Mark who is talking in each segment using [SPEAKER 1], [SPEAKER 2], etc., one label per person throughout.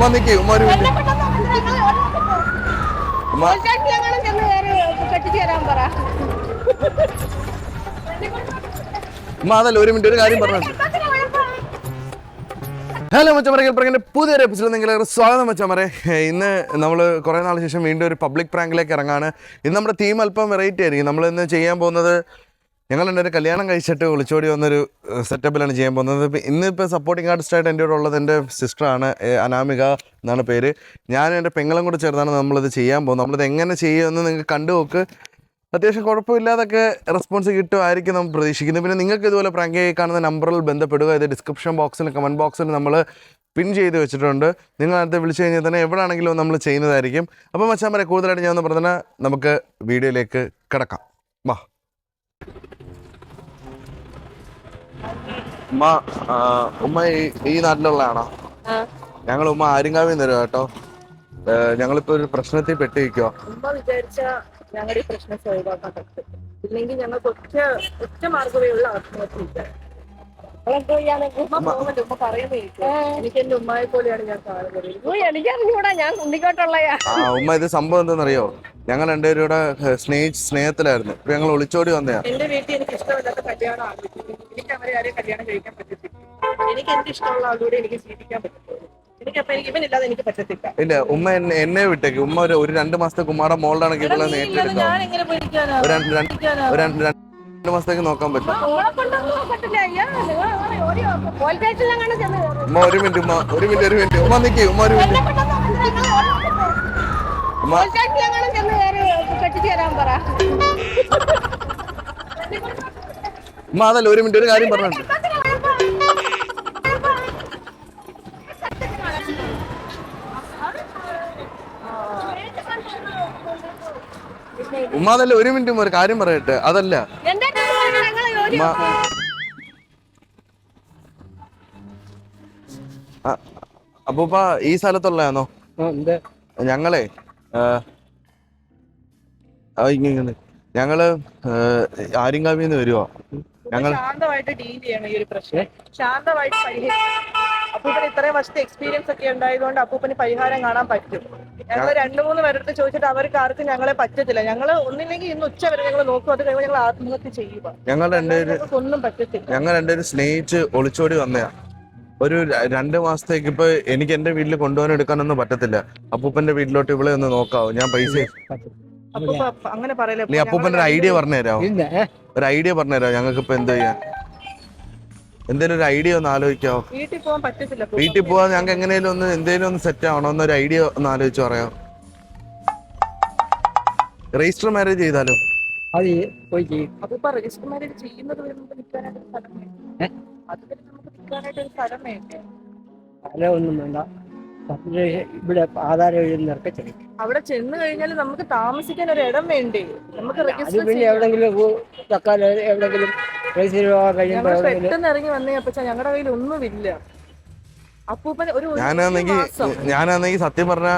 [SPEAKER 1] ഉമ്മ. നിക്ക് ഉമ്മ ഒരു ഉമ്മ ഉമ്മ അതല്ല ഒരു മിനിറ്റ് ഒരു കാര്യം പറഞ്ഞു. ഹലോ മച്ചമറ കേൾപ്പറങ്ങിന്റെ പുതിയൊരു എപ്പിസോഡ് നിങ്ങൾക്ക് സ്വാഗതം മച്ചമറെ. ഇന്ന് നമ്മൾ കുറേ നാളിന് ശേഷം വീണ്ടും ഒരു പബ്ലിക് പ്രാങ്കിലേക്ക് ഇറങ്ങാണ്. ഇന്ന് നമ്മുടെ തീം അല്പം വെറൈറ്റി ആയിരിക്കും. നമ്മൾ ഇന്ന് ചെയ്യാൻ പോകുന്നത് ഞങ്ങൾ എന്റെ കല്യാണം കഴിച്ചിട്ട് ഒളിച്ചോടി വന്നൊരു സെറ്റപ്പിലാണ് ചെയ്യാൻ പോകുന്നത്. ഇന്നിപ്പോൾ സപ്പോർട്ടിംഗ് ആർട്ടിസ്റ്റായിട്ട് എന്റെ കൂടെ ഉള്ളത് എന്റെ സിസ്റ്ററാണ് അനാമിക എന്നാണ് പേര്. ഞാൻ എന്റെ പെങ്ങളും കൂടെ ചേർന്നാണ് നമ്മളിത് ചെയ്യാൻ പോകുന്നത്. നമ്മളിത് എങ്ങനെ ചെയ്യുമെന്ന് നിങ്ങൾക്ക് കണ്ടു നോക്ക്. അത്യാവശ്യം കുഴപ്പമില്ലാതൊക്കെ റെസ്പോൺസ് കിട്ടുമായിരിക്കും നമ്മൾ പ്രതീക്ഷിക്കുന്നത് പിന്നെ നിങ്ങൾക്ക് ഇതുപോലെ പ്രാങ്ക് കാണുന്ന നമ്പറിൽ ബന്ധപ്പെടുക. ഇത് ഡിസ്ക്രിപ്ഷൻ ബോക്സിൽ കമന്റ് ബോക്സിൽ നമ്മൾ പിൻ ചെയ്ത് വെച്ചിട്ടുണ്ട്. നിങ്ങൾ അടുത്ത് വിളിച്ചു കഴിഞ്ഞാൽ തന്നെ എവിടെയാണെങ്കിലും നമ്മൾ ചെയ്യുന്നതായിരിക്കും. അപ്പം മച്ചാൻ പറയാം കൂടുതലായിട്ട് ഞാൻ ഒന്ന് പറഞ്ഞാൽ നമുക്ക് വീഡിയോയിലേക്ക് കിടക്കാം. വാ. ഉമ്മ ഉമ്മ ഈ- നാട്ടിലുള്ളതാണോ? ഞങ്ങൾ ഉമ്മ ആര്യങ്കാവിൽ നിന്ന് തരുക കേട്ടോ. ഞങ്ങളിപ്പോ ഒരു പ്രശ്നത്തിൽ പെട്ടിരിക്കോ
[SPEAKER 2] ഉമ്മ വിചാരിച്ച ഞങ്ങളുടെ പ്രശ്നം സോൾവ് ആക്കാൻ പറ്റും. ഇല്ലെങ്കിൽ ഞങ്ങൾക്ക് ഒറ്റ ഒറ്റ മാർഗമേ ഉള്ള ആത്മഹത്യ. എനിക്കറിഞ്ഞൂടാ ഞാൻ കുണ്ടിക്കോട്ടുള്ളയാ
[SPEAKER 1] ആ ഉമ്മ ഇത് സംഭവം എന്താണെന്നറിയോ? ഞങ്ങൾ രണ്ടുപേരും കൂടെ സ്നേഹ സ്നേഹത്തിലായിരുന്നു. ഇപ്പൊ ഞങ്ങൾ ഒളിച്ചോടി വന്നയാ
[SPEAKER 2] എന്റെ വീട്ടിൽ എനിക്ക് ഇഷ്ടമില്ലാത്ത കല്യാണം ആഗ്രഹിക്കുന്നു എനിക്ക് അവരെ ആരെയും കല്യാണം കഴിക്കാൻ പറ്റത്തില്ല. എനിക്ക് എന്റെ ഇഷ്ടമുള്ള ആളൂടെ എനിക്ക് ജീവിക്കാൻ പറ്റത്തുള്ളൂ.
[SPEAKER 1] ഇല്ല ഉമ്മ എന്നെ എന്നെ വിട്ടേക്ക്. ഉമ്മ ഒരു രണ്ട് മാസത്തെ കുമാരുടെ
[SPEAKER 2] മോളിലാണ്
[SPEAKER 1] നേരിട്ടെടുക്കാം രണ്ട് മാസത്തേക്ക് നോക്കാൻ പറ്റും. ഉമ്മ ഒരു മിനിറ്റ് ഉമ്മ ഒരു മിനിറ്റ് ഒരു മിനിറ്റ്. ഉമ്മ നിക്ക് ഉമ്മ ഒരു മിനിറ്റ്. അതല്ല ഒരു മിനിറ്റ് ഒരു കാര്യം പറഞ്ഞിട്ട് ഉമ്മ അതല്ല ഒരു മിനിറ്റ് ഒരു കാര്യം പറയട്ടെ. അതല്ല
[SPEAKER 2] എന്റെ ഞങ്ങൾ ഓടി
[SPEAKER 1] ഉമ്മ ആ, അപ്പൂപ്പ ഈ സ്ഥലത്തുള്ളതാണോ? ഞങ്ങളെ. ഞങ്ങൾ ആര്യങ്കാവിൽ നിന്ന് വരുവാ? ഞങ്ങൾ
[SPEAKER 2] ശാന്തമായിട്ട് ഡീൽ ചെയ്യണം ഈ ഒരു പ്രശ്നം. ശാന്തമായിട്ട് പരിഹരിക്കണം അപ്പൂപ്പന് ഇത്രയും വർഷത്തെ എക്സ്പീരിയൻസ് ഒക്കെ ഉണ്ടായതുകൊണ്ട് അപ്പൂപ്പന് പരിഹാരം കാണാൻ പറ്റും. ഞങ്ങൾ രണ്ടു മൂന്ന് പേരുടെ ചോദിച്ചിട്ട് അവർക്ക് ആർക്കും ഞങ്ങളെ പറ്റത്തില്ല. ഞങ്ങൾ ഒന്നില്ലെങ്കിൽ ഇന്ന് ഉച്ച വരെ ഞങ്ങൾ നോക്കും. അത് കഴിയുമ്പോൾ ഞങ്ങൾ ആത്മഹത്യ ചെയ്യുക.
[SPEAKER 1] ഞങ്ങൾ രണ്ടുപേര്
[SPEAKER 2] ഞങ്ങൾക്ക് ഒന്നും പറ്റത്തില്ല.
[SPEAKER 1] ഞങ്ങൾ രണ്ടുപേരും സ്നേഹിച്ച് ഒളിച്ചോടി വന്നയാ. ഒരു ര- രണ്ട് മാസത്തേക്ക് ഇപ്പൊ എനിക്ക് എന്റെ വീട്ടിൽ കൊണ്ടുപോകാൻ എടുക്കാനൊന്നും പറ്റത്തില്ല. അപ്പൂപ്പന്റെ വീട്ടിലോട്ട് ഇവിടെ ഒന്ന് നോക്കാവോ? ഞാൻ പൈസ
[SPEAKER 2] അങ്ങനെ പറയല്ലേ
[SPEAKER 1] നീ അപ്പൂപ്പന്റെ ഒരു ഐഡിയ പറഞ്ഞുതരാമോ ഒരു ഐഡിയ പറഞ്ഞുതരാമോ ഞങ്ങൾക്ക് ഇപ്പൊ എന്ത് ചെയ്യാൻ എന്തേലും ഒരു ഐഡിയ ഒന്ന് ആലോചിക്കോ
[SPEAKER 2] വീട്ടിൽ പോകാൻ പറ്റത്തില്ല.
[SPEAKER 1] വീട്ടിൽ പോവാൻ ഞങ്ങൾക്ക് എങ്ങനെയും ഒന്ന് എന്തേലും ഒന്ന് സെറ്റ് ആവണോ? എന്നൊരു ഐഡിയ ഒന്ന് ആലോചിച്ച് പറയാം രജിസ്റ്റർ മാരേജ് ചെയ്താലോ?
[SPEAKER 3] അത്. പോയി ചെയ്യും.
[SPEAKER 2] അപ്പൂപ്പ രജിസ്റ്റർ മാരേജ് ചെയ്യുന്നത് വരെ നമുക്ക് നിൽക്കാനായിട്ട് ഒരു സ്ഥലം നമുക്ക് നിൽക്കാനായിട്ട് ഒരു സ്ഥലം വേണ്ടേ?
[SPEAKER 3] അല്ല ഒന്നും വേണ്ട. ഇവിടെ ആധാരം എഴുതുന്നവർക്ക് ചെയ്യും.
[SPEAKER 2] അവിടെ ചെന്ന് കഴിഞ്ഞാൽ നമുക്ക് താമസിക്കാൻ ഒരു ഇടം വേണ്ടേ? നമുക്ക്
[SPEAKER 3] അത്
[SPEAKER 2] രജിസ്റ്റർ
[SPEAKER 3] പിന്നെ
[SPEAKER 2] ചെയ്യാം.
[SPEAKER 3] എവിടെങ്കിലും തക്കാലം എവിടെങ്കിലും രജിസ്റ്റർ പോകാൻ കഴിയുമ്പോൾ
[SPEAKER 2] ഞങ്ങൾ
[SPEAKER 3] എവിടെങ്കിലും
[SPEAKER 2] പെട്ടെന്ന് ഇറങ്ങി വന്നേ അപ്പച്ച ഞങ്ങളുടെ കയ്യിൽ ഒന്നുമില്ല. അപ്പൂപ്പൻ ഒരു ഒരു
[SPEAKER 1] ഞാനാണെങ്കി
[SPEAKER 2] മാസം.
[SPEAKER 1] ഞാനാണെങ്കി സത്യം പറഞ്ഞ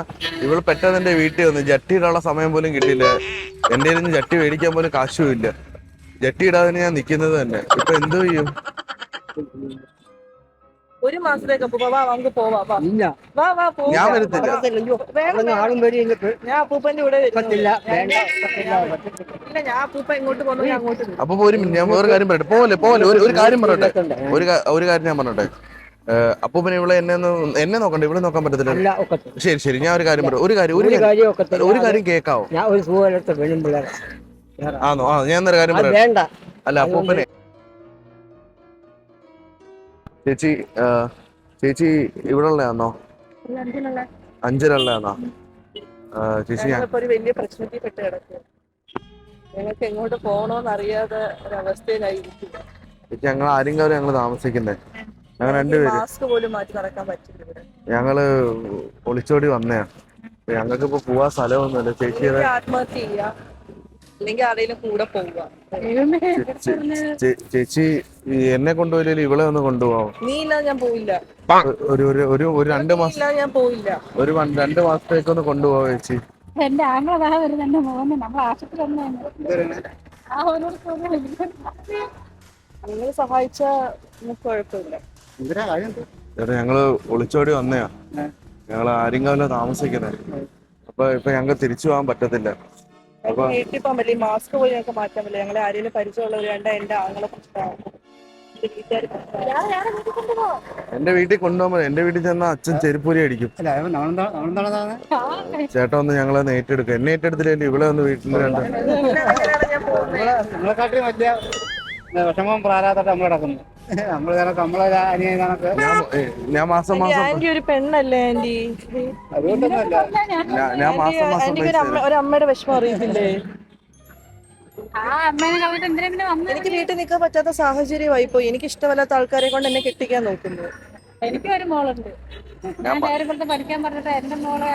[SPEAKER 1] ഇവൾ പെട്ടെന്ന് എന്റെ വീട്ടിൽ വന്നു ജട്ടി ഇടാനുള്ള സമയം പോലും കിട്ടിയില്ല. എന്റെ കയ്യിൽ നിന്ന് ജട്ടി മേടിക്കാൻ പോലും കാശും ഇല്ല. ജട്ടി ഇടാതെ ഞാൻ നിക്കുന്നത് തന്നെ. ഇപ്പൊ എന്തു ചെയ്യും?
[SPEAKER 2] ഒരു പോവാം
[SPEAKER 1] ഞാൻ വരത്തില്ല.
[SPEAKER 3] ആളും വരും
[SPEAKER 2] ഞാൻ അപ്പൂപ്പന്റെ കൂടെ വരുന്നു.
[SPEAKER 3] പറ്റില്ല വേണ്ട പറ്റില്ല പറ്റത്തില്ല
[SPEAKER 2] ഇല്ല ഞാൻ അപ്പൂപ്പ ഇങ്ങോട്ട് പോകുന്നു ഞാൻ അങ്ങോട്ട് വരും.
[SPEAKER 1] അപ്പൊ ഒരു മിനിറ്റ് ഞാൻ വേറെ കാര്യം പറയട്ടെ. പോലെ പോലെ ഒരു ഒരു കാര്യം പറയട്ടെ. ഒരു കാ- ഒരു കാര്യം ഞാൻ പറഞ്ഞോട്ടെ അപ്പൂപ്പനെ ഇവിടെ എന്നെ ഒന്ന് എന്നെ നോക്കണ്ട? ഇവിടെ നോക്കാൻ പറ്റത്തില്ല.
[SPEAKER 3] അല്ല ഒക്കത്തില്ല.
[SPEAKER 1] ശരി ശരി ഞാൻ ഒരു കാര്യം പറയാം ഒരു കാര്യം ഒരു
[SPEAKER 3] ഒരു
[SPEAKER 1] കാര്യം
[SPEAKER 3] കാര്യം ഒക്കത്തില്ല.
[SPEAKER 1] ഒരു കാര്യം കേക്കാവോ?
[SPEAKER 3] ഞാൻ ഒരു സുഖമില്ലാത്ത പെണ്ണും പിള്ളേരെ. വേറെ
[SPEAKER 1] ആണോ ആ ഞാൻ എന്നൊരു കാര്യം
[SPEAKER 3] അത്
[SPEAKER 1] പറയാം
[SPEAKER 3] വേണ്ട.
[SPEAKER 1] അല്ല അപ്പൂപ്പനെ. ചേച്ചി ചേച്ചി ഇവിടെ ഉള്ളതാണോ? അഞ്ചലുള്ളതാണോ ചേച്ചി
[SPEAKER 2] ഒരു വലിയ പ്രശ്നത്തിൽ പെട്ട് കിടക്കുക ഞങ്ങൾക്ക് എങ്ങോട്ട് പോകണോന്ന് അറിയാതെ ഒരവസ്ഥയിലായിരിക്കും
[SPEAKER 1] ചേച്ചി ഞങ്ങൾ ആരെങ്കിലും ഞങ്ങൾ താമസിക്കുന്നേ? ഞങ്ങൾ രണ്ടുപേര്.
[SPEAKER 2] മാസ്ക് പോലും മാറ്റി നടക്കാൻ പറ്റില്ല ഇവിടെ.
[SPEAKER 1] ഞങ്ങൾ ഒളിച്ചോടി വന്നയാ. ഞങ്ങൾക്ക് ഇപ്പൊ പോവാൻ സ്ഥലമൊന്നുമില്ല. ചേച്ചി
[SPEAKER 2] ആത്മഹത്യ അല്ലെങ്കിൽ ആരെങ്കിലും കൂടെ പോവുക.
[SPEAKER 1] ചേച്ചി എന്നെ കൊണ്ടുപോയില്ല ഇവളെ ഒന്ന് കൊണ്ടുപോവാ
[SPEAKER 2] നീ ഇല്ല ഞാൻ പോയില്ല
[SPEAKER 1] ഒരു ഒരു ഒരു ഒരു രണ്ട് മാസം
[SPEAKER 2] ഞാൻ പോയില്ല
[SPEAKER 1] ഒരു രണ്ട് മാസത്തേക്ക് ഒന്ന് കൊണ്ടുപോവാ ചേച്ചി.
[SPEAKER 4] എന്റെ ആങ്ങളതാ വരുന്ന എന്റെ മോനെ. നമ്മൾ ആശുപത്രി
[SPEAKER 2] നിങ്ങൾ സഹായിച്ച കുഴപ്പമില്ല.
[SPEAKER 1] ചേട്ടാ ഞങ്ങൾ ഒളിച്ചോടി വന്നയാ. ഞങ്ങൾ ആര്യങ്കാവിലെ താമസിക്കുന്നത് അപ്പൊ ഇപ്പൊ ഞങ്ങൾക്ക് തിരിച്ചു പോകാൻ പറ്റത്തില്ല.
[SPEAKER 2] വീട്ടിൽ പോകാൻ പറ്റില്ല മാസ്ക് പോയി ഞങ്ങൾക്ക് മാറ്റാൻ പറ്റില്ല. ഞങ്ങളെ ആരെങ്കിലും പരിചയമുള്ളവർ കണ്ട എന്റെ ആങ്ങളെ പ്രശ്നമാണ്
[SPEAKER 1] എന്റെ വീട്ടിൽ കൊണ്ടുപോകുമ്പോ എന്റെ വീട്ടിൽ ചെന്ന അച്ഛൻ ചെരുപ്പൂരി അടിക്കും. ചേട്ടൻ ഒന്ന് ഞങ്ങളെ ഒന്ന് ഏറ്റെടുക്കും. എന്നെ ഏറ്റെടുത്തില്ലേ ഇവിടെ ഒന്ന് വീട്ടിൽ രണ്ട്
[SPEAKER 3] വിഷമവും പ്രാരാതായിട്ട് നമ്മൾ കിടക്കുന്നു. നമ്മൾ കണക്ക് നമ്മളെ അനിയൻ കണക്ക്
[SPEAKER 1] ഞാൻ ഞാൻ മാസം മാസം
[SPEAKER 2] ആന്റി ഒരു പെണ്ണല്ലേ ആന്റി?
[SPEAKER 3] അതുകൊണ്ടൊന്നുമല്ല.
[SPEAKER 1] ഞാൻ- ഞാൻ മാസം മാസം
[SPEAKER 2] ആന്റിക്ക്
[SPEAKER 1] പൈസ
[SPEAKER 2] ഒരു അമ്മ ഒരു അമ്മയുടെ വിഷമം അറിയത്തില്ലേ?
[SPEAKER 4] ആ അമ്മേനെ കളഞ്ഞിട്ട് എന്തിനാ പിന്നെ വന്നത്?
[SPEAKER 2] എനിക്ക് വീട്ടിൽ നിൽക്കാൻ പറ്റാത്ത സാഹചര്യമായി പോയി എനിക്ക് ഇഷ്ടമല്ലാത്ത ആൾക്കാരെ കൊണ്ട് എന്നെ കെട്ടിക്കാൻ നോക്കുന്നു.
[SPEAKER 4] എനിക്ക് ഒരു മോളുണ്ട്. ഞാൻ നേരം കൊടുത്ത് പഠിക്കാൻ പറഞ്ഞിട്ട് എന്റെ മോളെ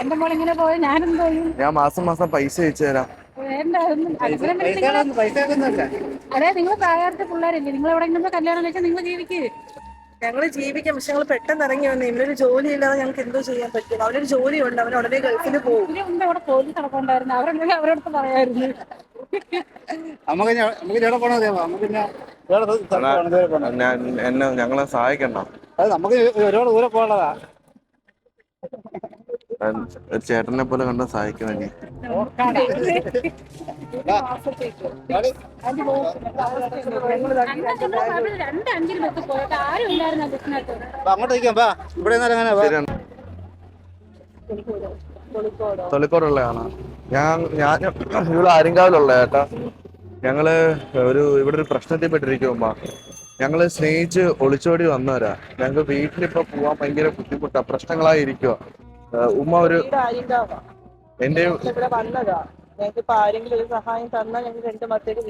[SPEAKER 4] എന്റെ മോൾ ഇങ്ങനെ പോയി ഞാനും ചെയ്യും?
[SPEAKER 1] ഞാൻ മാസം മാസം പൈസ അയച്ചു തരാം.
[SPEAKER 4] അതെ നിങ്ങൾ പ്രായത്തെ പിള്ളേരല്ലേ നിങ്ങൾ എവിടെയെങ്കിലും കല്യാണം കഴിച്ചാൽ നിങ്ങൾ ജീവിക്കേ?
[SPEAKER 2] ഞങ്ങൾ ജീവിക്കാം പക്ഷെ ഞങ്ങൾ പെട്ടെന്ന് ഇറങ്ങി വന്നു ഇവരൊരു ജോലി ഇല്ലാതെ ഞങ്ങൾക്ക് എന്തോ ചെയ്യാൻ പറ്റും. അവനൊരു ജോലി അവൻ ഉടനെ ഗൾഫിൽ പോകും.
[SPEAKER 4] അവിടെ നടക്കണ്ടായിരുന്നു അവരുണ്ടെങ്കിൽ പറയായിരുന്നു.
[SPEAKER 3] നമുക്ക് നമുക്ക് ഇവിടെ.
[SPEAKER 1] എന്നെ ഞങ്ങളെ സഹായിക്കണ്ട.
[SPEAKER 3] അത് നമുക്ക് ഒരുപാട് ദൂരെ പോകാനുള്ളതാ.
[SPEAKER 1] ഒരു ചേട്ടനെ പോലെ കണ്ട സഹായിക്കണം തൊളിക്കോടുള്ളതാണ് ഞാൻ ഞാൻ ഇവിടെ ആര്യങ്കാവിലുള്ള ചേട്ടാ. ഞങ്ങൾ ഒരു ഇവിടെ ഒരു പ്രശ്നത്തിൽ പെട്ടിരിക്കുമ്പോ ഞങ്ങൾ സ്നേഹിച്ച് ഒളിച്ചോടി വന്നവരാ. ഞങ്ങൾക്ക് വീട്ടിലിപ്പോ പോവാൻ ഭയങ്കര ബുദ്ധിമുട്ടാ. പ്രശ്നങ്ങളായി ഇരിക്കുക ഉമ്മ ഒരു എന്റെ
[SPEAKER 2] ഇവിടെ വന്നതാ. ഞങ്ങൾക്ക് ഇപ്പൊ ആരെങ്കിലും ഒരു സഹായം തന്നാൽ ഞങ്ങൾ രണ്ട് മാസത്തേക്ക്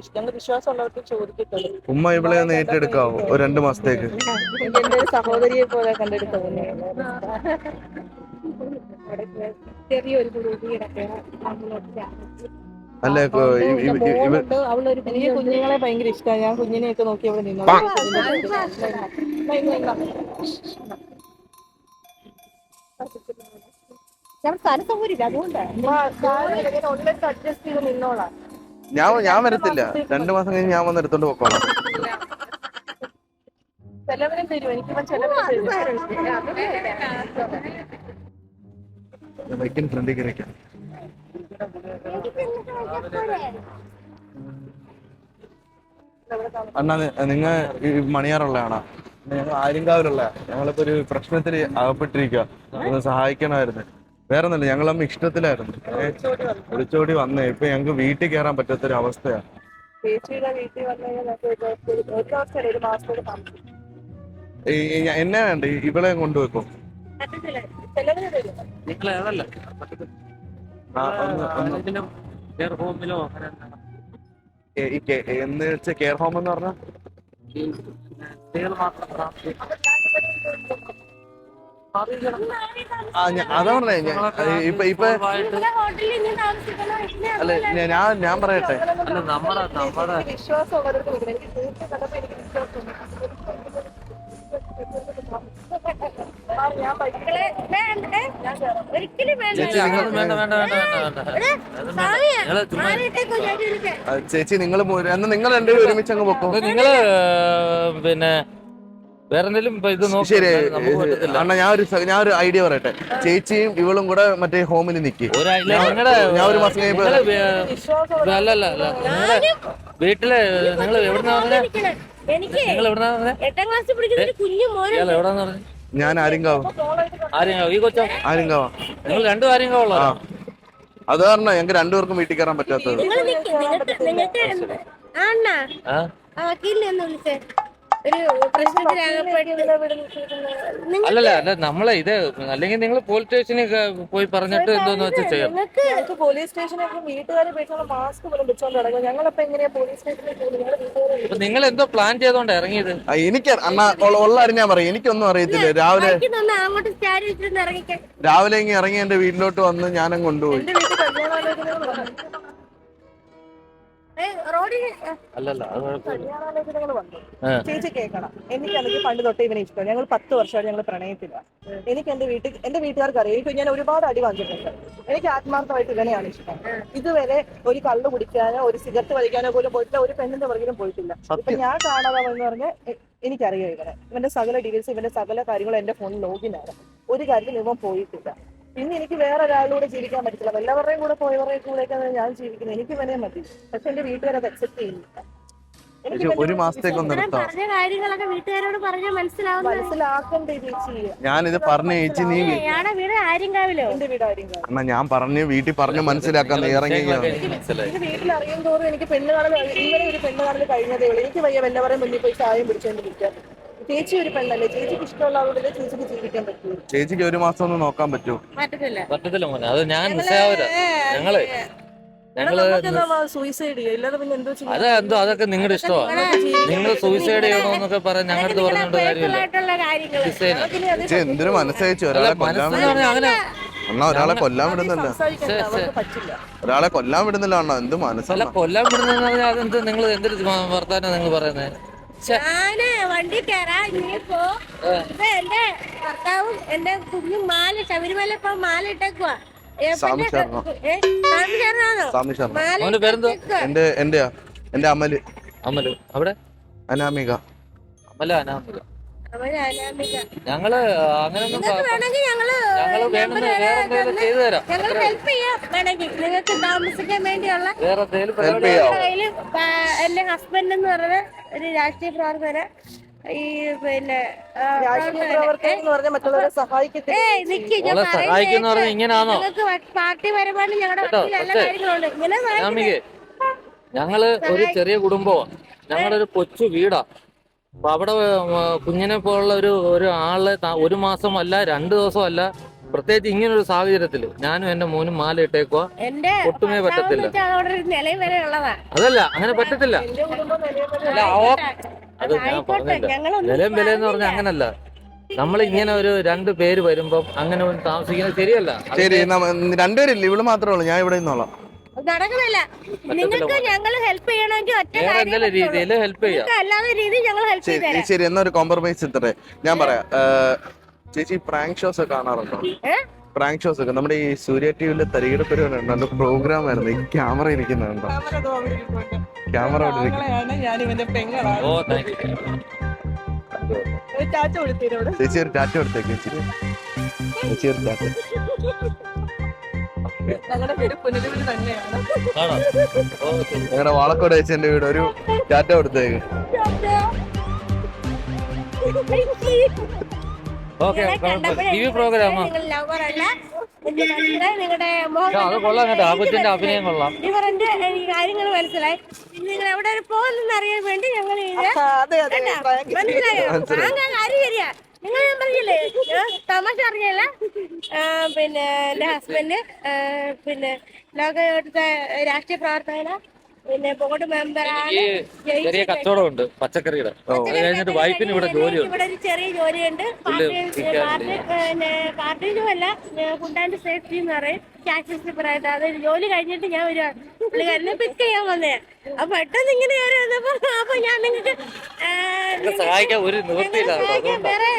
[SPEAKER 2] ചോദിക്കത്തുള്ളൂ.
[SPEAKER 1] ഉമ്മ ഇവിടെ ഒന്ന് ഏറ്റെടുക്കാവോ? ഒരു രണ്ട് മാസത്തേക്ക്.
[SPEAKER 2] എന്റെ ഒരു സഹോദരിയെ പോലെ കണ്ടിട്ട്
[SPEAKER 4] ചെറിയൊരു
[SPEAKER 1] അല്ല
[SPEAKER 4] അവളൊരു
[SPEAKER 2] എനിക്ക് കുഞ്ഞുങ്ങളെ ഭയങ്കര ഇഷ്ടമാണ് ഞാൻ കുഞ്ഞിനെയൊക്കെ നോക്കി അവിടെ നിന്നു
[SPEAKER 4] ഞാൻ സ്ഥലം സൗകര്യമില്ല അതുകൊണ്ട്
[SPEAKER 2] അഡ്ജസ്റ്റ് ചെയ്ത് നിന്നോളാം.
[SPEAKER 1] ഞാൻ ഞാൻ വരത്തില്ല. രണ്ടു മാസം കഴിഞ്ഞ് ഞാൻ വന്ന് എടുത്തോണ്ട് പോക്കോളാം.
[SPEAKER 2] ചെലവിനും തരും
[SPEAKER 1] ഫ്രണ്ടിൽ കയറിക്കാം. അണ്ണാ നിങ്ങ മണിയാറുള്ളതാണോ ഞങ്ങൾ ആര്യങ്കാവിലുള്ള. ഞങ്ങളിപ്പോ ഒരു പ്രശ്നത്തിൽ അകപ്പെട്ടിരിക്കുക ഒന്ന് സഹായിക്കണമായിരുന്നു. വേറെ ഒന്നല്ല ഞങ്ങളമ്മ ഇഷ്ടത്തിലായിരുന്നു. ഒളിച്ചോടി വന്നേ. ഇപ്പൊ ഞങ്ങക്ക് വീട്ടിൽ കയറാൻ പറ്റാത്തൊരു അവസ്ഥയാണ് എന്നെ വേണ്ട? ഇവളെ കൊണ്ടുവെക്കും എന്ന് വെച്ചാ കെയർ ഹോം എന്ന് പറഞ്ഞാൽ അതാ പറഞ്ഞേ ഇപ്പൊ ഇപ്പൊ അല്ല ഞാൻ- ഞാൻ ഞാൻ പറയട്ടെ. ചേച്ചി നിങ്ങൾ
[SPEAKER 5] വേണ്ട വേണ്ട വേണ്ട വേണ്ട വേണ്ട. നിങ്ങൾ ചുമ്മാ
[SPEAKER 1] ആ, നിങ്ങൾ എന്നാ നിങ്ങൾ രണ്ടുപേരും ഒരുമിച്ച് അങ്ങ് പൊക്കോ
[SPEAKER 5] നിങ്ങൾ പിന്നെ വേറെ എന്തെങ്കിലും ഇപ്പൊ ഇത്
[SPEAKER 1] ശരി. അണ്ണാ ഞാൻ ഒരു ഞാൻ ഒരു ഐഡിയ പറയട്ടെ. ചേച്ചിയും ഇവളും കൂടെ മറ്റേ ഹോമിൽ നിൽക്കി ഞാൻ- ഒരു മാസം കഴിയുമ്പോ-
[SPEAKER 5] നിങ്ങൾ വേ-
[SPEAKER 2] വിശ്വാസമുള്ള
[SPEAKER 5] അല്ല അല്ല അല്ല. നിങ്ങളെ വീട്ടിൽ നിങ്ങൾ എവിടുന്നാ പറഞ്ഞേ
[SPEAKER 6] എനിക്ക്
[SPEAKER 5] നിങ്ങൾ എവിടുന്നാ
[SPEAKER 6] എട്ടാം ക്ലാസ്സിൽ പഠിക്കുന്ന ഒരു കുഞ്ഞു മോനെ
[SPEAKER 5] ഇയാൾ എവിടാന്ന് പറഞ്ഞു?
[SPEAKER 1] ഞാൻ ആര്യങ്കാവ്.
[SPEAKER 5] ആര്യങ്കാവ്. ഈ കൊച്ചോ?
[SPEAKER 1] ആര്യങ്കാവാ.
[SPEAKER 5] നിങ്ങൾ രണ്ടും ആര്യങ്കാവുള്ള
[SPEAKER 1] അത് കാരണം ഞങ്ങൾക്ക് രണ്ടുപേർക്കും വീട്ടിൽ കയറാൻ പറ്റാത്തത്.
[SPEAKER 6] ഒരു പ്രശ്നത്തിലാകപ്പെട്ട്
[SPEAKER 5] അല്ലല്ല അല്ല നമ്മളെ ഇത് അല്ലെങ്കിൽ നിങ്ങൾ പോലീസ് സ്റ്റേഷനിൽ പോയി പറഞ്ഞിട്ട് എന്തോന്ന് വെച്ചാൽ
[SPEAKER 6] ചെയ്യാം.
[SPEAKER 2] ഞങ്ങൾക്ക് പോലീസ് വീട്ടുകാരെ പേടിച്ചുള്ള മാസ്ക് പോലും വെച്ചോണ്ട് നടക്കും ഞങ്ങളപ്പോ എങ്ങനെയാ പോലീസ് സ്റ്റേഷനിൽ പോകുന്നത് ഞങ്ങൾ
[SPEAKER 5] അപ്പൊ നിങ്ങൾ എന്തോ പ്ലാൻ ചെയ്തോണ്ട് ഇറങ്ങിയത്?
[SPEAKER 1] ആ, എനിക്ക് അണ്ണാ ഉള്ള- ഉള്ള കാര്യം ഞാൻ പറയാം. എനിക്കൊന്നും അറിയത്തില്ല. രാവിലെ
[SPEAKER 6] അങ്ങോട്ട് വെച്ചിട്ട് ഇറങ്ങിക്കാൻ
[SPEAKER 1] രാവിലെ ഇങ്ങനെ ഇറങ്ങി എന്റെ വീട്ടിലോട്ട് വന്ന് ഞാനും കൊണ്ടുപോയി.
[SPEAKER 2] എന്റെ വീട്ടിൽ
[SPEAKER 6] ഏ,
[SPEAKER 2] ചേച്ചി കേൾക്കണം. എനിക്കാണെങ്കിൽ പണ്ട് തൊട്ട് ഇവനെ ഇഷ്ടം ഞങ്ങൾ പത്ത് വർഷമായിട്ട് ഞങ്ങൾ പ്രണയത്തില്ല എനിക്ക് എന്റെ വീട്ടിൽ എന്റെ വീട്ടുകാർക്ക് അറിയാം എനിക്ക് ഞാൻ ഒരുപാട് അടി വാങ്ങിയിട്ടുണ്ട്. എനിക്ക് ആത്മാർത്ഥമായിട്ട് ഇവനെയാണ് ഇഷ്ടം. ഇതുവരെ ഒരു കള്ള് കുടിക്കാനോ ഒരു സിഗരറ്റ് വലിക്കാനോ പോലും പോയിട്ടില്ല. ഒരു പെണ്ണിന്റെ പുറകിലും പോയിട്ടില്ല. ഇപ്പൊ ഞാൻ കാണാതാവെന്ന് പറഞ്ഞ എനിക്കറിയാം ഇവനെ. ഇവന്റെ സകല ഡീറ്റെയിൽസ് ഇവന്റെ സകല കാര്യങ്ങളും എന്റെ ഫോണിൽ ലോഗിൻ ആണ്. ഒരു കാര്യത്തിൽ ഇവൻ പോയിട്ടില്ല. പിന്നെ എനിക്ക് വേറെ ഒരാളുടെ ജീവിക്കാൻ പറ്റില്ല. എല്ലാവരുടെയും കൂടെ പോയവരുടെയും കൂടെയൊക്കെ ഞാൻ ജീവിക്കുന്നത് എനിക്ക് ഇവനെ മതി. പക്ഷെ എന്റെ വീട്ടുകാരത് അക്സെപ്റ്റ് ചെയ്യുന്നില്ല.
[SPEAKER 1] ഒരു മാസത്തേക്ക് ഞാനിത് പറഞ്ഞു ചേച്ചി നീ എന്നാ ഞാൻ പറഞ്ഞു വീട്ടിൽ പറഞ്ഞു മനസ്സിലാക്കാൻ ഇറങ്ങി
[SPEAKER 2] വീട്ടിൽ അറിയും തോറും എനിക്ക് പെണ്ണ് കാണൽ ഇന്നലെ ഒരു പെണ്ണ് കാണൽ കഴിഞ്ഞതേ ഉള്ളൂ. എനിക്ക് വയ്യ വല്ലവരെയും മുന്നിൽ പോയി ചായം പിടിച്ചോണ്ട് നിൽക്കാൻ. ചേച്ചി ഒരു പെണ്ണല്ലേ? ചേച്ചിക്ക് ഇഷ്ടമുള്ള ചേച്ചിക്ക് ജീവിക്കാൻ പറ്റും
[SPEAKER 1] ചേച്ചിക്ക് ഒരു മാസം ഒന്ന് നോക്കാൻ പറ്റൂ.
[SPEAKER 6] പറ്റത്തില്ല.
[SPEAKER 5] പറ്റത്തില്ല മോനെ. അത് ഞാൻ നിസ്സാവര ഞങ്ങൾ ഞങ്ങൾ
[SPEAKER 2] സൂയിസൈഡ് ഇല്ലാതെ പിന്നെ എന്തോ ചെയ്യും
[SPEAKER 5] അത് എന്തോ അതൊക്കെ നിങ്ങളുടെ ഇഷ്ടമാണ് നിങ്ങൾ സൂയിസൈഡ് ചെയ്യണമെന്നൊക്കെ പറയാൻ ഞങ്ങളുടെ പറഞ്ഞിട്ട് കാര്യമില്ല.
[SPEAKER 6] ആയിട്ടുള്ള കാര്യങ്ങൾ
[SPEAKER 1] ചേച്ചി എന്തൊരു മനസ്സയച്ചു ഒരാളെ കൊല്ലാൻ
[SPEAKER 5] അങ്ങനെ
[SPEAKER 1] അണ്ണാ ഒരാളെ കൊല്ലാൻ വിടുന്നില്ല. ഒരാളെ കൊല്ലാൻ വിടുന്നില്ല അണ്ണാ. എന്ത് മനസ്സല്ല
[SPEAKER 5] കൊല്ലാൻ വിടുന്ന നിങ്ങൾ എന്തൊരു വർത്താനം നിങ്ങൾ പറയുന്നത്
[SPEAKER 6] ഞാൻ വണ്ടി കയറാ ഇനിയിപ്പോ ഇപ്പൊ എന്റെ ഭർത്താവും എന്റെ കുഞ്ഞും മാല ശബരിമല ഇപ്പൊ മാല ഇട്ടേക്കുവാ.
[SPEAKER 1] എന്റെ എന്റെയാ? എന്റെ അമൽ.
[SPEAKER 5] അമൽ. അവിടെ?
[SPEAKER 1] അനാമിക.
[SPEAKER 5] അമല അനാമിക. ഞങ്ങൾ അങ്ങനെയൊന്നും
[SPEAKER 6] നിങ്ങൾക്ക്
[SPEAKER 5] പ-
[SPEAKER 6] വേണമെങ്കിൽ ഞങ്ങൾ
[SPEAKER 5] ഞങ്ങൾ വേണമെന്ന് വേറെ എന്തെങ്കിലും ചെയ്തു തരാം
[SPEAKER 6] ഞങ്ങൾ ഹെൽപ്പ് ചെയ്യാം വേണമെങ്കിൽ. നിങ്ങൾക്ക് താമസിക്കാൻ വേണ്ടിയുള്ള
[SPEAKER 5] വേറെ എന്തെങ്കിലും
[SPEAKER 1] ഹെൽപ്പ്
[SPEAKER 5] പരിപാടി
[SPEAKER 1] ചെയ്യാവോ?
[SPEAKER 6] കയ്യിൽ എന്റെ ഹസ്ബൻഡ് എന്ന് പറഞ്ഞ ഒരു രാഷ്ട്രീയ പ്രവർത്തകര് ഈ പിന്നെ ആ,
[SPEAKER 2] രാഷ്ട്രീയ
[SPEAKER 6] പ്രവർത്തകൻ.
[SPEAKER 2] എന്ന് പറഞ്ഞാൽ മറ്റുള്ളവരെ സഹായിക്കത്തില്ല
[SPEAKER 6] ഏയ് നിക്ക് ഞാൻ
[SPEAKER 5] മോളെ സഹായിക്കുന്ന പറഞ്ഞ ഇങ്ങനാണോ
[SPEAKER 6] നിങ്ങൾക്ക് പാർട്ടി പരമായിട്ട് ഞങ്ങളുടെ
[SPEAKER 5] കേട്ടോ,
[SPEAKER 6] വക്കീൽ എല്ലാ
[SPEAKER 5] പക്ഷേ,
[SPEAKER 6] കാര്യങ്ങളുണ്ട്. ഇങ്ങനെ
[SPEAKER 5] ഞങ്ങൾ ഒരു ചെറിയ കുടുംബമാണ് ഞങ്ങളൊരു കൊച്ചു വീടാ. അപ്പൊ അവിടെ കുഞ്ഞിനെ പോലുള്ള ഒരു ഒരു ആളെ ഒരു മാസം അല്ല രണ്ട് ദിവസം അല്ല പ്രത്യേകിച്ച് ഇങ്ങനെ ഒരു സാഹചര്യത്തിൽ ഞാനും എന്റെ മോനും മാല ഇട്ടേക്കുക ഒട്ടുമേ പറ്റത്തില്ല. അതല്ല അങ്ങനെ പറ്റത്തില്ല. അത് ഞാൻ പറഞ്ഞില്ല. നിലയും വില എന്ന് പറഞ്ഞാൽ അങ്ങനല്ല. നമ്മൾ ഇങ്ങനെ ഒരു രണ്ട് പേര് വരുമ്പം അങ്ങനെ താമസിക്കുന്നത് ശരിയല്ല.
[SPEAKER 1] ശരി രണ്ടുപേരില്ല? ഇവൾ മാത്രമേ ഉള്ളൂ ഞാൻ ഇവിടെ നിന്നോളാം.
[SPEAKER 6] നടക്കുന്നില്ല നിങ്ങൾക്ക് ഞങ്ങൾ ഹെൽപ്പ് ചെയ്യണമെങ്കിൽ ഒറ്റ
[SPEAKER 5] രീതിയിൽ ഹെൽപ്പ് ചെയ്യാം.
[SPEAKER 6] അല്ലാതെ രീതിയിൽ ഞങ്ങൾ ഹെൽപ്പ്
[SPEAKER 1] ശരി ശരി എന്നാ കോംപ്രമൈസ് ഇത്രേ ഞാൻ പറയാം. ചേച്ചി പ്രാങ്ക് ഷോസ് ഒക്കെ കാണാറുണ്ടോ? പ്രാങ്ക് ഷോസ് ഒക്കെ. നമ്മുടെ ഈ സൂര്യ ടിവിയിലെ തരികിട പരിപാടി പ്രോഗ്രാം ആയിരുന്നു. ഈ ക്യാമറ ഇരിക്കുന്നുണ്ടോ? ക്യാമറ
[SPEAKER 2] ചേച്ചി
[SPEAKER 1] ഒരു ടാറ്റ കൊടുത്തേക്ക് ചേച്ചി. ചേച്ചി ഒരു ടാറ്റ
[SPEAKER 2] ഞങ്ങളുടെ വീട് പുനലൂര് തന്നെയാണ്.
[SPEAKER 1] ഞങ്ങളുടെ വാളക്കോട് ചേച്ചിന്റെ വീട് ഒരു ടാറ്റ കൊടുത്തേക്ക്
[SPEAKER 5] പ്രോഗ്രാമാ അത് കൊള്ളാം കേട്ടോ. ആ കൊച്ചിന്റെ അഭിനയം കൊള്ളാം.
[SPEAKER 6] ഡിഫറന്റ് കാര്യങ്ങൾ മനസ്സിലായി. നിങ്ങൾ എവിടെ പോകുന്നെന്ന് അറിയാൻ വേണ്ടി ഞങ്ങൾ ഇത്
[SPEAKER 2] അതെ അതെ.
[SPEAKER 6] മനസ്സിലായോ? താങ്കൾ കാര്യം ശരിയാ നിങ്ങൾ ഞാൻ പറഞ്ഞില്ലേ തമാശ അറിഞ്ഞല്ല പിന്നെ എന്റെ ഹസ്ബൻഡ് പിന്നെ ലോകത്തെ രാഷ്ട്രീയ പ്രവർത്തകന പിന്നെ ബോർഡ് മെമ്പറാണ്
[SPEAKER 5] ചെറിയ ചെറിയ കച്ചവടമുണ്ട് പച്ചക്കറിയുടെ. കഴിഞ്ഞിട്ട് വൈഫിന് ഇവിടെ ജോലിയുണ്ട്
[SPEAKER 6] ഇവിടെ ഒരു ചെറിയ ജോലിയുണ്ട്. പിന്നെ പാർട്ടിയിലുമല്ല ഫുഡ് സേഫ്റ്റി എന്ന് പറയും. ടാക്സി സ്ലിപ്പറായിട്ട് അത് ജോലി കഴിഞ്ഞിട്ട് ഞാൻ ഒരു പുള്ളിക്കാരനെ പിക്ക് ചെയ്യാൻ വന്നേ അപ്പൊ പെട്ടെന്ന് ഇങ്ങനെ കയറി വന്നപ്പോ അപ്പൊ ഞാൻ നിങ്ങൾക്ക്
[SPEAKER 5] സഹായിക്കാൻ ഒരു നിവൃത്തിയില്ല കേട്ടോ, അതുകൊണ്ടാ
[SPEAKER 6] വേറെ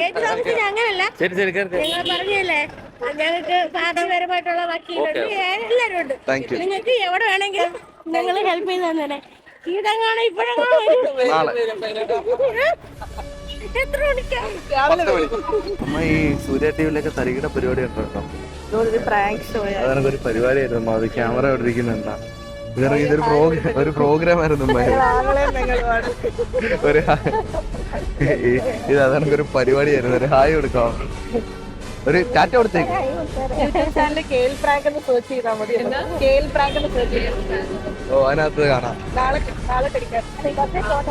[SPEAKER 6] ഗേറ്റ് താമസിച്ച് അങ്ങനല്ല.
[SPEAKER 5] ശരി ശരി
[SPEAKER 6] നിങ്ങൾ പറഞ്ഞല്ലേ? ഞങ്ങൾക്ക് സാധനപരമായിട്ടുള്ള വക്കീലുണ്ട്. എല്ലാവരും ഉണ്ട്. നിങ്ങൾക്ക് എവിടെ വേണമെങ്കിലും ഞങ്ങൾ ഹെൽപ്പ് ചെയ്ത് തന്നെ ഇതങ്ങാണ് ഇപ്പോഴങ്ങാണ്
[SPEAKER 1] നാളെ.
[SPEAKER 6] എത്ര മണിക്കാ?
[SPEAKER 1] പത്ത് അമ്മ ഈ സൂര്യ തരികിട പരിപാടി ഉണ്ടോ
[SPEAKER 2] ഒരു
[SPEAKER 1] ഒരു പരിപാടിയായിരുന്നു അത് ക്യാമറ അവിടെ ഇരിക്കുന്നുണ്ടാ ഇതൊരു ഒരു പ്രോഗ്രാം ആയിരുന്നു ഒരു ഇത്. അതാണെങ്കിൽ ഒരു പരിപാടിയായിരുന്നു. ഒരു ഹായ് കൊടുക്കാം. ഒരു ടാറ്റ കൊടുത്തേക്ക്.
[SPEAKER 2] യൂട്യൂബ് ചാനലിൽ കേൽ പ്രാങ്ക് എന്ന് സെർച്ച് ചെയ്താൽ മതി. കേൽ പ്രാങ്ക് എന്ന് സെർച്ച്
[SPEAKER 1] ഓ അതിനകത്ത് കാണാം.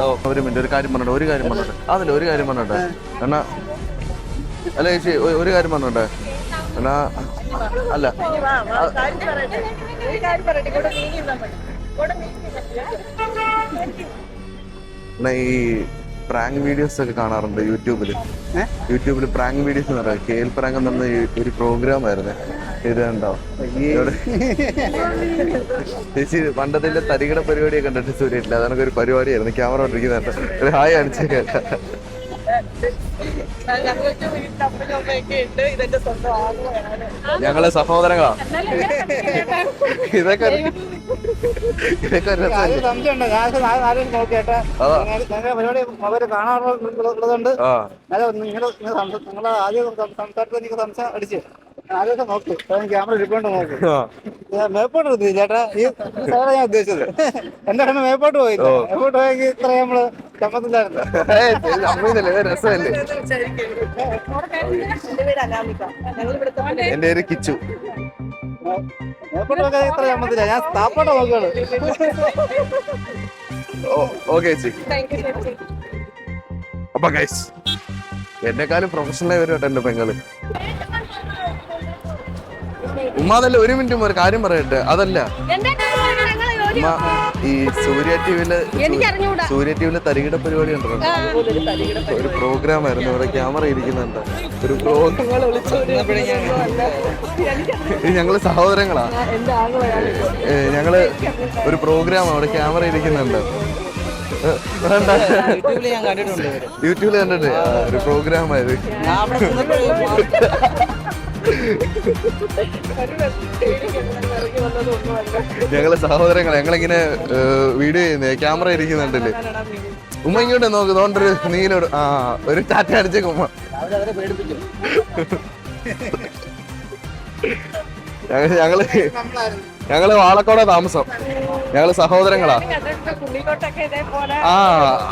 [SPEAKER 1] ഓ ഒരു മിനിറ്റ് ഒരു കാര്യം പറഞ്ഞോട്ടെ ഒരു കാര്യം പറഞ്ഞോട്ടെ. അതല്ല ഒരു കാര്യം പറഞ്ഞോട്ടെ. എന്നാ അല്ല ചേച്ചി ഒരു കാര്യം പറഞ്ഞോട്ടെ. എന്നാ അല്ല. എന്നാ ഈ പ്രാങ്ക് വീഡിയോസ് ഒക്കെ കാണാറുണ്ട് യൂട്യൂബിൽ യൂട്യൂബിൽ പ്രാങ്ക് വീഡിയോസ് എന്ന് പറയുന്നത് കേൽ പ്രാങ്ക് എന്ന് പറഞ്ഞ ഒരു പ്രോഗ്രാം ആയിരുന്നു. ഇത് കണ്ടോ? ഇവിടെ- ചേച്ചി പണ്ടത്തിന്റെ തരികിട പരിപാടിയെ കണ്ടിട്ട് സൂര്യല്ല അതൊക്കെ ഒരു പരിപാടിയായിരുന്നു. ക്യാമറ കൊണ്ടിരിക്കുന്നുണ്ട് ഒരു ഹായ് കാണിച്ചേക്കാം ഞങ്ങളെ സഹോദരങ്ങളാ. ഇതൊക്കെ
[SPEAKER 3] പരിപാടി അവർ കാണാറുള്ളതുകൊണ്ട് നിങ്ങൾ നിങ്ങൾ ആദ്യം സംസാരത്തിൽ എനിക്ക് സംശയം അടിച്ച്. ആദ്യമൊക്കെ നോക്കി. ക്യാമറ ഇരിക്കൊണ്ട് നോക്കി. ഞാൻ മേപ്പോട്ട് എടുത്തു ചേട്ടാ ഈ ഞാൻ ഉദ്ദേശിച്ചത്. എന്റെ കണ്ണ് മേപ്പോട്ട് പോയില്ല. മേപ്പോട്ട് പോയെങ്കിൽ ഇത്ര
[SPEAKER 2] നമ്മൾ ഇവിടുത്തെ
[SPEAKER 1] എന്റെ പേര് കിച്ചു.
[SPEAKER 3] ഇത്ര ചമ്മത്തില്ല ഞാൻ താപ്പോട്ട് നോക്കുകയാണ്.
[SPEAKER 1] ഓക്കെ ചേച്ചി.
[SPEAKER 2] താങ്ക് യു
[SPEAKER 1] അപ്പൊ ഗൈസ് എന്നെക്കാളും പ്രൊഫഷണലായി വരും കേട്ടോ എന്റെ പെങ്ങൾ. ഉമ്മാതല്ല ഒരു മിനിറ്റ് ഒരു കാര്യം പറയട്ടെ. അതല്ല ഉമ്മ ഈ സൂര്യ
[SPEAKER 6] ടിവിയിൽ
[SPEAKER 1] സൂര്യ ടിവിയിൽ തരികിട പരിപാടി ഉണ്ടല്ലോ. ഒരു പ്രോഗ്രാം ആയിരുന്നു. ഇവിടെ ക്യാമറ ഇരിക്കുന്നുണ്ട്. ഒരു പ്രോഗ്രാം ഞങ്ങൾ സഹോദരങ്ങളാ. ഞങ്ങൾ ഒരു പ്രോഗ്രാം അവിടെ ക്യാമറ ഇരിക്കുന്നുണ്ട്.
[SPEAKER 7] യൂട്യൂബിൽ കണ്ടിട്ടുണ്ട്
[SPEAKER 1] ഒരു പ്രോഗ്രാം ആയത്. ഞങ്ങൾ സഹോദരങ്ങൾ ഞങ്ങളിങ്ങനെ വീഡിയോ ചെയ്യുന്നേ ക്യാമറ ഇരിക്കുന്നുണ്ടല്ലേ? ഉമ്മ ഇങ്ങോട്ട് നോക്ക് തോണ്ടൊരു നീലോട് ആ ഒരു ടാറ്റ അടിച്ചേക്ക് ഉമ്മ. ഞങ്ങൾ ഞങ്ങൾ വാളക്കോട താമസം. ഞങ്ങൾ സഹോദരങ്ങളാ. ആ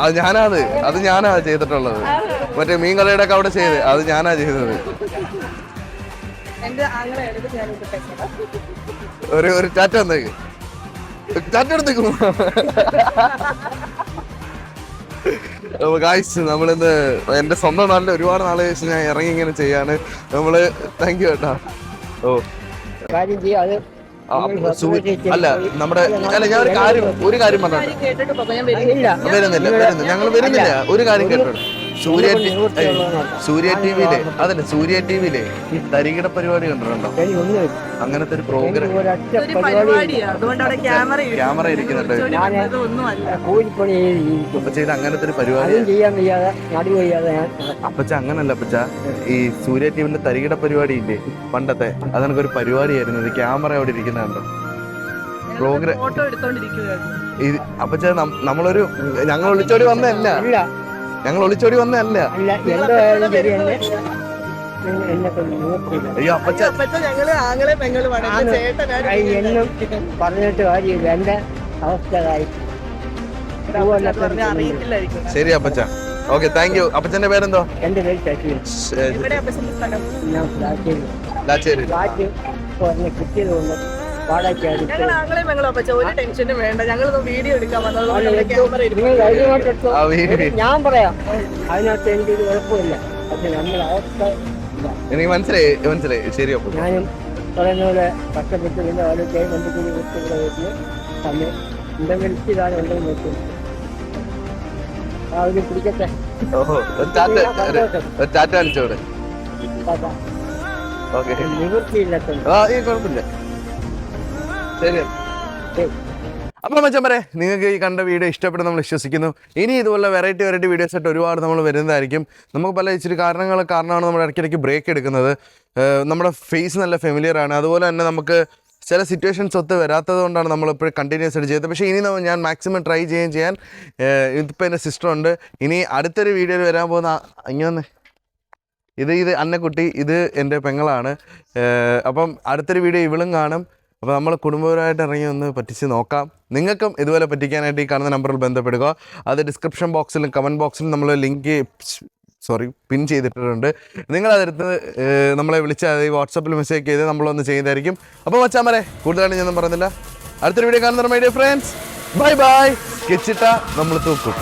[SPEAKER 1] അത് ഞാനാത് അത് ഞാനാ ചെയ്തിട്ടുള്ളത്. മറ്റേ മീൻകളയുടെ ഒക്കെ അവിടെ ചെയ്ത് അത് ഞാനാ ചെയ്തത്. ഒരു ഒരു ചാറ്റ വന്നേക്ക്. ചാറ്റ എടുത്തേക്കും ഗായ്സ് നമ്മളിന്ന് എന്റെ സ്വന്തം നാട്ടിൽ ഒരുപാട് നാളെ കഴിച്ച് ഞാൻ ഇറങ്ങി ഇങ്ങനെ ചെയ്യാണ്. നമ്മൾ താങ്ക് യു കേട്ടാ. ഓ. അല്ല നമ്മുടെ അല്ല ഞാൻ ഒരു കാര്യം ഒരു കാര്യം
[SPEAKER 2] പറഞ്ഞു വരുന്നില്ല.
[SPEAKER 1] വരുന്നില്ല ഞങ്ങൾ വരുന്നില്ല. ഒരു കാര്യം കേട്ടോ സൂര്യ ടി- വിയിലെ സൂര്യ ടിവിയിലെ അതല്ല സൂര്യ ടിവിയിലെ ഈ തരികിട പരിപാടി കണ്ടിട്ടുണ്ടോ? അങ്ങനത്തെ ഒരു പ്രോഗ്രാം
[SPEAKER 2] ക്യാമറ
[SPEAKER 1] ഇരിക്കുന്നുണ്ട്.
[SPEAKER 2] ഒന്നുമല്ല
[SPEAKER 7] കൂലിപ്പണി ചെയ്തിരിക്കും
[SPEAKER 1] അപ്പൊ ചെയ്ത് അങ്ങനത്തെ ഒരു പരിപാടി അപ്പച്ച അങ്ങനല്ല അപ്പച്ച. ഈ സൂര്യ ടി വിന്റെ തരികിട പരിപാടി ഇല്ലേ പണ്ടത്തെ അതെനിക്ക് ഒരു പരിപാടിയായിരുന്നു. ഇത് ക്യാമറ അവിടെ ഇരിക്കുന്നുണ്ട്. പ്രോഗ്രാം ഇത് അപ്പച്ച നമ്മളൊരു ഞങ്ങൾ ഒളിച്ചോടി വന്നതല്ല.
[SPEAKER 7] ഇല്ല.
[SPEAKER 1] ഞങ്ങൾ ഒളിച്ചോടി വന്നതല്ല.
[SPEAKER 7] അല്ല എന്തായാലും ശരി എന്നെ എന്നെ-
[SPEAKER 2] എന്റെ
[SPEAKER 7] പറഞ്ഞിട്ട്
[SPEAKER 1] ശരി അപ്പച്ച ഓക്കെ താങ്ക് യു അപ്പച്ചന്റെ പേരെന്തോ
[SPEAKER 7] എന്റെ പേര് ശശി.
[SPEAKER 1] ലാച്ചേരി
[SPEAKER 7] ഫ്ലാറ്റ് ഞാൻ പറയാം അതിനകത്ത് എനിക്കൊരു കുഴപ്പമില്ല. പക്ഷെ നമ്മുടെ അവസ്ഥ ഇല്ല.
[SPEAKER 1] എനിക്ക് മനസ്സിലായി മനസ്സിലായി. ശരി അപ്പൊ.
[SPEAKER 7] ഞാനും പറയുന്ന പോലെ കഷ്ടപ്പെട്ട് ബന്ധുക്കൂടി തന്നെ എന്തെങ്കിലും ഇതാണ് ഉണ്ടെന്ന് നോക്കും പിടിക്കട്ടെ
[SPEAKER 1] ഓഹോ ടാറ്റ
[SPEAKER 7] നിവൃത്തിയില്ലാത്ത
[SPEAKER 1] ആ ഈ കുഴപ്പമില്ല. ശരി. അപ്പോൾ മച്ചമ്പരെ നിങ്ങൾക്ക് ഈ കണ്ട വീഡിയോ ഇഷ്ടപ്പെടും നമ്മൾ വിശ്വസിക്കുന്നു. ഇനി ഇതുപോലെ വെറൈറ്റി വെറൈറ്റി വീഡിയോസ് ആയിട്ട് ഒരുപാട് നമ്മൾ വരുന്നതായിരിക്കും. നമുക്ക് പല ഇച്ചിരി കാരണങ്ങൾ കാരണമാണ് നമ്മൾ ഇടയ്ക്കിടയ്ക്ക് ബ്രേക്ക് എടുക്കുന്നത്. നമ്മുടെ ഫേസ് നല്ല ഫെമിലിയർ ആണ്. അതുപോലെ തന്നെ നമുക്ക് ചില സിറ്റുവേഷൻസ് ഒത്ത് വരാത്തത് കൊണ്ടാണ് നമ്മളിപ്പോഴും കണ്ടിന്യൂസ് ആയിട്ട് ചെയ്തത്. പക്ഷേ ഇനി ഞാൻ മാക്സിമം ട്രൈ ചെയ്യുകയും ചെയ്യാൻ ഇതിപ്പോൾ എന്റെ സിസ്റ്റർ ഉണ്ട്. ഇനി അടുത്തൊരു വീഡിയോയിൽ വരാൻ പോകുന്ന അങ്ങനെ. ഇത് ഇത് അന്നക്കുട്ടി ഇത് എന്റെ പെങ്ങളാണ്. അപ്പം അടുത്തൊരു വീഡിയോ ഇവളും കാണും. അപ്പോൾ നമ്മൾ കുടുംബപരമായിട്ട് ഇറങ്ങി ഒന്ന് പറ്റിച്ച് നോക്കാം. നിങ്ങൾക്കും ഇതുപോലെ പറ്റിക്കാനായിട്ട് ഈ കാണുന്ന നമ്പറിൽ ബന്ധപ്പെടുക. അത് ഡിസ്ക്രിപ്ഷൻ ബോക്സിലും കമന്റ് ബോക്സിലും നമ്മൾ ലിങ്ക് സോറി പിൻ ചെയ്തിട്ടുണ്ട്. നിങ്ങൾ അതെടുത്ത് ഏഹ്, നമ്മളെ വിളിച്ചാൽ ഈ വാട്സപ്പിൽ മെസ്സേജ് ചെയ്ത് നമ്മളൊന്ന് ചെയ്തായിരിക്കും. അപ്പോൾ വച്ചാൽ മതി കൂടുതലായിട്ട് ഞാനൊന്നും പറയുന്നില്ല അടുത്തൊരു വീഡിയോ കാണുന്ന my dear friends bye bye കെച്ചിട്ട നമ്മൾ തൂക്കും.